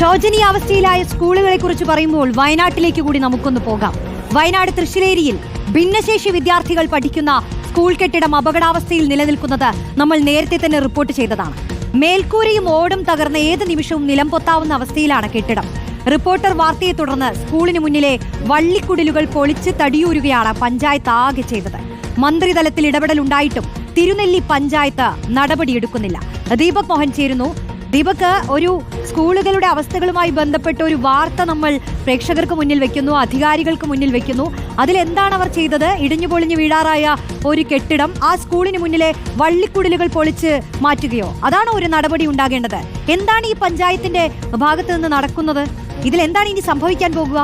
ശോചനീയാവസ്ഥയിലായ സ്കൂളുകളെ കുറിച്ച് പറയുമ്പോൾ വയനാട്ടിലേക്ക് കൂടി നമുക്കൊന്ന് പോകാം. വയനാട് തൃശ്ശിലേരിയിൽ ഭിന്നശേഷി വിദ്യാർത്ഥികൾ പഠിക്കുന്ന സ്കൂൾ കെട്ടിടം അപകടാവസ്ഥയിൽ നിലനിൽക്കുന്നത് നമ്മൾ നേരത്തെ തന്നെ റിപ്പോർട്ട് ചെയ്തതാണ്. മേൽക്കൂരയും ഓടും തകർന്ന ഏത് നിമിഷവും നിലംപൊത്താവുന്ന അവസ്ഥയിലാണ് കെട്ടിടം. റിപ്പോർട്ടർ വാർത്തയെ തുടർന്ന് സ്കൂളിന് മുന്നിലെ വള്ളിക്കുടിലുകൾ പൊളിച്ച് തടിയൂരുകയാണ് പഞ്ചായത്ത് ആകെ ചെയ്തത്. മന്ത്രിതലത്തിൽ ഇടപെടലുണ്ടായിട്ടും തിരുനെല്ലി പഞ്ചായത്ത് നടപടിയെടുക്കുന്നില്ല. ദീപക് മോഹൻ ചേരുന്നു. ദീപക് ഒരു സ്കൂളുകളുടെ അവസ്ഥകളുമായി ബന്ധപ്പെട്ട ഒരു വാർത്ത നമ്മൾ പ്രേക്ഷകർക്ക് മുന്നിൽ വെക്കുന്നു അധികാരികൾക്ക് മുന്നിൽ വെക്കുന്നു. അതിലെന്താണ് അവർ ചെയ്തത്? ഇടിഞ്ഞു പൊളിഞ്ഞു വീഴാറായ ഒരു കെട്ടിടം ആ സ്കൂളിന് മുന്നിലെ വള്ളിക്കുടലുകൾ പൊളിച്ച് മാറ്റുകയോ? അതാണോ ഒരു നടപടി ഉണ്ടാകേണ്ടത്. എന്താണ് ഈ പഞ്ചായത്തിന്റെ ഭാഗത്ത് നിന്ന് നടക്കുന്നത്? ഇതിൽ എന്താണ് ഇനി സംഭവിക്കാൻ പോകുക?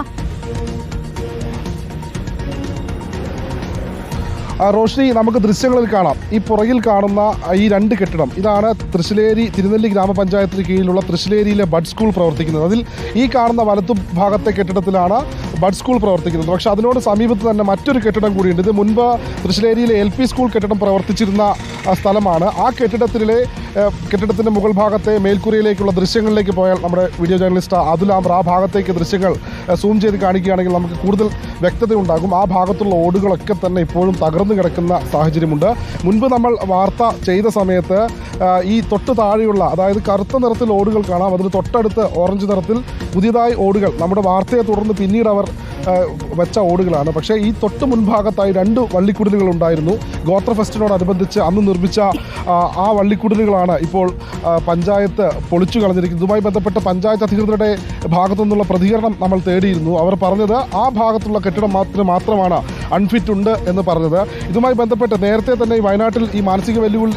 റോഷ്നി നമുക്ക് ദൃശ്യങ്ങളിൽ കാണാം. ഈ പുറകിൽ കാണുന്ന ഈ രണ്ട് കെട്ടിടം. ഇതാണ് തൃശ്ശിലേരി തിരുനെല്ലി ഗ്രാമപഞ്ചായത്തിന് കീഴിലുള്ള തൃശ്ശിലേരിയിലെ ബഡ് സ്കൂൾ പ്രവർത്തിക്കുന്നത്. അതിൽ ഈ കാണുന്ന വലത്തു ഭാഗത്തെ കെട്ടിടത്തിലാണ് ബഡ് സ്കൂൾ പ്രവർത്തിക്കുന്നത് പക്ഷേ അതിനോട് സമീപത്ത് തന്നെ മറ്റൊരു കെട്ടിടം കൂടിയുണ്ട്. ഇത് മുൻപ് തൃശ്ശേരിയിലെ എൽ പി സ്കൂൾ കെട്ടിടം പ്രവർത്തിച്ചിരുന്ന സ്ഥലമാണ്. ആ കെട്ടിടത്തിലെ കെട്ടിടത്തിന്റെ മുകൾ ഭാഗത്തെ മേൽക്കൂരയിലേക്കുള്ള ദൃശ്യങ്ങളിലേക്ക് പോയാൽ നമ്മുടെ വീഡിയോ ജേർണലിസ്റ്റ് അതുൽ ആമർ ആ ഭാഗത്തേക്ക് ദൃശ്യങ്ങൾ സൂം ചെയ്ത് കാണിക്കുകയാണെങ്കിൽ നമുക്ക് കൂടുതൽ വ്യക്തത ഉണ്ടാകും ആ ഭാഗത്തുള്ള ഓടുകളൊക്കെ തന്നെ ഇപ്പോഴും തകർന്നു കിടക്കുന്ന സാഹചര്യമുണ്ട്. മുൻപ് നമ്മൾ വാർത്ത ചെയ്ത സമയത്ത് ഈ തൊട്ട് താഴെയുള്ള അതായത് കറുത്ത നിറത്തിൽ ഓടുകൾ കാണാം. അതിന് തൊട്ടടുത്ത് ഓറഞ്ച് നിറത്തിൽ പുതിയതായി ഓടുകൾ. നമ്മുടെ വാർത്തയെ തുടർന്ന് പിന്നീട് അവർ ആ, വെച്ച ഓടുകളാണ്. പക്ഷേ ഈ തൊട്ട് മുൻഭാഗത്തായി രണ്ട് വള്ളിക്കുടലുകൾ ഉണ്ടായിരുന്നു ഗോത്ര ഫെസ്റ്റിനോടനുബന്ധിച്ച് അന്ന് നിർമ്മിച്ച ആ, വള്ളിക്കുടലുകളാണ് ഇപ്പോൾ പഞ്ചായത്ത് പൊളിച്ചു കളഞ്ഞിരിക്കുന്നത്. ഇതുമായി ബന്ധപ്പെട്ട് പഞ്ചായത്ത് അധികൃതരുടെ ഭാഗത്തു നിന്നുള്ള പ്രതികരണം നമ്മൾ തേടിയിരുന്നു. അവർ പറഞ്ഞത് ആ ഭാഗത്തുള്ള കെട്ടിടം മാത്രം മാത്രമാണ് അൺഫിറ്റ് ഉണ്ട് എന്ന് പറഞ്ഞത്. ഇതുമായി ബന്ധപ്പെട്ട് നേരത്തെ തന്നെ ഈ വയനാട്ടിൽ ഈ മാനസിക വെല്ലുവിളി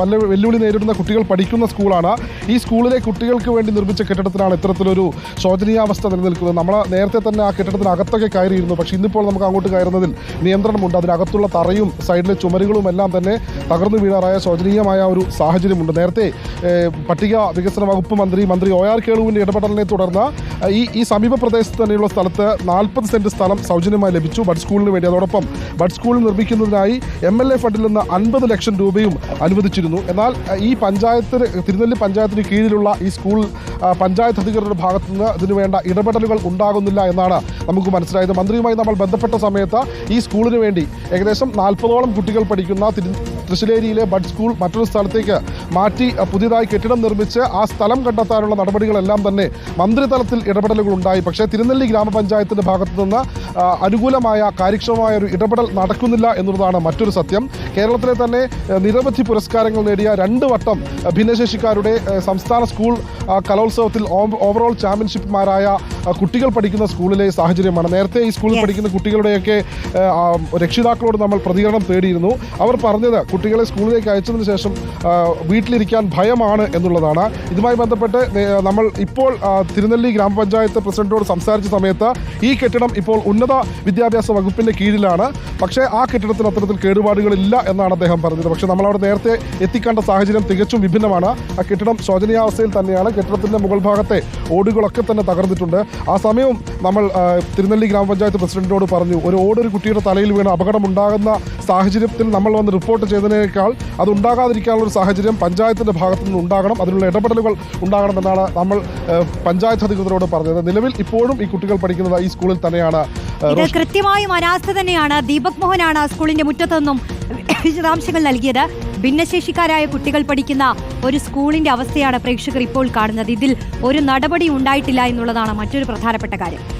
വല്ല- വെല്ലുവിളി നേരിടുന്ന കുട്ടികൾ പഠിക്കുന്ന സ്കൂളാണ്. ഈ സ്കൂളിലെ കുട്ടികൾക്ക് വേണ്ടി നിർമ്മിച്ച കെട്ടിടത്തിലാണ് ഇത്തരത്തിലൊരു ശോചനീയാവസ്ഥ നിലനിൽക്കുന്നത്. നമ്മൾ നേരത്തെ തന്നെ ആ കെട്ടിടത്തിനകത്തൊക്കെ കയറിയിരുന്നു. പക്ഷേ ഇന്നിപ്പോൾ നമുക്ക് അങ്ങോട്ട് കയറുന്നതിൽ നിയന്ത്രണമുണ്ട്. അതിനകത്തുള്ള തറയും സൈഡിലെ ചുമരുകളും എല്ലാം തന്നെ തകർന്നു വീഴാറായ ശോചനീയമായ ഒരു സാഹചര്യമുണ്ട്. നേരത്തെ പട്ടിക വികസന വകുപ്പ് മന്ത്രി മന്ത്രി ഒ ആർ കേളുവിന്റെ ഇടപെടലിനെ തുടർന്ന് ഈ ഈ സമീപ പ്രദേശത്ത് തന്നെയുള്ള സ്ഥലത്ത് നാൽപ്പത് സെന്റ് സ്ഥലം സൗജന്യമായി ലഭിച്ചു ബഡ് സ്കൂളിന് വേണ്ടി. അതോടൊപ്പം ബഡ് സ്കൂൾ നിർമ്മിക്കുന്നതിനായി എം എൽ എ ഫണ്ടിൽ നിന്ന് അൻപത് ലക്ഷം രൂപയും അനുവദിച്ചിരുന്നു. എന്നാൽ ഈ പഞ്ചായത്തിന് തിരുനെല്ലി പഞ്ചായത്തിന് കീഴിലുള്ള ഈ സ്കൂൾ പഞ്ചായത്ത് അധികൃതരുടെ ഭാഗത്തുനിന്ന് ഇതിനുവേണ്ട വേണ്ട ഇടപെടലുകൾ ഉണ്ടാകുന്നില്ല എന്നാണ് നമുക്ക് മനസ്സിലായത് മന്ത്രിയുമായി നമ്മൾ ബന്ധപ്പെട്ട സമയത്ത് ഈ സ്കൂളിന് വേണ്ടി ഏകദേശം നാൽപ്പതോളം കുട്ടികൾ പഠിക്കുന്ന തൃശ്ശിലേരിയിലെ ബഡ് സ്കൂൾ മറ്റൊരു സ്ഥലത്തേക്ക് മാറ്റി പുതിയതായി കെട്ടിടം നിർമ്മിച്ച് ആ സ്ഥലം കണ്ടെത്താനുള്ള നടപടികളെല്ലാം തന്നെ മന്ത്രിതലത്തിൽ ഇടപെടലുകൾ ഉണ്ടായി പക്ഷേ തിരുനെല്ലി ഗ്രാമപഞ്ചായത്തിന്റെ ഭാഗത്തു നിന്ന് അനുകൂലമായ കാര്യക്ഷമമായ ഒരു ഇടപെടൽ നടക്കുന്നില്ല എന്നുള്ളതാണ് മറ്റൊരു സത്യം. കേരളത്തിലെ തന്നെ നിരവധി പുരസ്കാരങ്ങൾ നേടിയ രണ്ട് വട്ടം ഭിന്നശേഷിക്കാരുടെ സംസ്ഥാന സ്കൂൾ കലോത്സവത്തിൽ ഓവറോൾ ചാമ്പ്യൻഷിപ്പ്മാരായ കുട്ടികൾ പഠിക്കുന്ന സ്കൂളിലെ സാഹചര്യമാണ്. നേരത്തെ ഈ സ്കൂളിൽ പഠിക്കുന്ന കുട്ടികളുടെയൊക്കെ രക്ഷിതാക്കളോട് നമ്മൾ പ്രതികരണം തേടിയിരുന്നു. അവർ പറഞ്ഞത് കുട്ടികളെ സ്കൂളിലേക്ക് അയച്ചതിന് ശേഷം വീട്ടിലിരിക്കാൻ ഭയമാണ് എന്നുള്ളതാണ്. ഇതുമായി ബന്ധപ്പെട്ട് നമ്മൾ ഇപ്പോൾ തിരുനെല്ലി ഗ്രാമപഞ്ചായത്ത് പ്രസിഡന്റോട് സംസാരിച്ച സമയത്ത് ഈ കെട്ടിടം ഇപ്പോൾ ഉന്നത വിദ്യാഭ്യാസ വകുപ്പിന്റെ കീഴിലാണ്. പക്ഷേ ആ കെട്ടിടത്തിന് അത്തരത്തിൽ കേടുപാടുകളില്ല എന്നാണ് അദ്ദേഹം പറഞ്ഞത്. പക്ഷേ നമ്മൾ അവിടെ നേരത്തെ എത്തിക്കേണ്ട സാഹചര്യം തികച്ചും വിഭിന്നമാണ്. ആ കെട്ടിടം ശോചനീയാവസ്ഥയിൽ തന്നെയാണ്. കെട്ടിടത്തിന്റെ മുകൾ ഭാഗത്തെ ഓടുകളൊക്കെ തന്നെ തകർന്നിട്ടുണ്ട്. ആ സമയവും നമ്മൾ തിരുനെല്ലി ഗ്രാമപഞ്ചായത്ത് പ്രസിഡന്റിനോട് പറഞ്ഞു ഒരു ഓട് ഒരു കുട്ടിയുടെ തലയിൽ വീണ് അപകടമുണ്ടാകുന്ന സാഹചര്യത്തിൽ നമ്മൾ വന്ന് റിപ്പോർട്ട് ചെയ്തതിനേക്കാൾ അത് ഉണ്ടാകാതിരിക്കാനുള്ള ഒരു സാഹചര്യം പഞ്ചായത്തിന്റെ ഭാഗത്തു നിന്ന് ഉണ്ടാകണം അതിനുള്ള ഇടപെടലുകൾ ഉണ്ടാകണം എന്നാണ് നമ്മൾ പഞ്ചായത്ത് അധികൃതരോട് പറഞ്ഞത്. നിലവിൽ ഇപ്പോഴും ഈ കുട്ടികൾ പഠിക്കുന്നത് ഈ സ്കൂളിൽ തന്നെയാണ് ഇത് കൃത്യമായും അനാസ്ഥ തന്നെയാണ്. ദീപക് മോഹനാണ് സ്കൂളിന്റെ മുറ്റത്തൊന്നും വിശദാംശങ്ങൾ നൽകിയത്. ഭിന്നശേഷിക്കാരായ കുട്ടികൾ പഠിക്കുന്ന ഒരു സ്കൂളിന്റെ അവസ്ഥയാണ് പ്രേക്ഷകർ ഇപ്പോൾ കാണുന്നത്. ഇതിൽ ഒരു നടപടി ഉണ്ടായിട്ടില്ല എന്നുള്ളതാണ് മറ്റൊരു പ്രധാനപ്പെട്ട കാര്യം.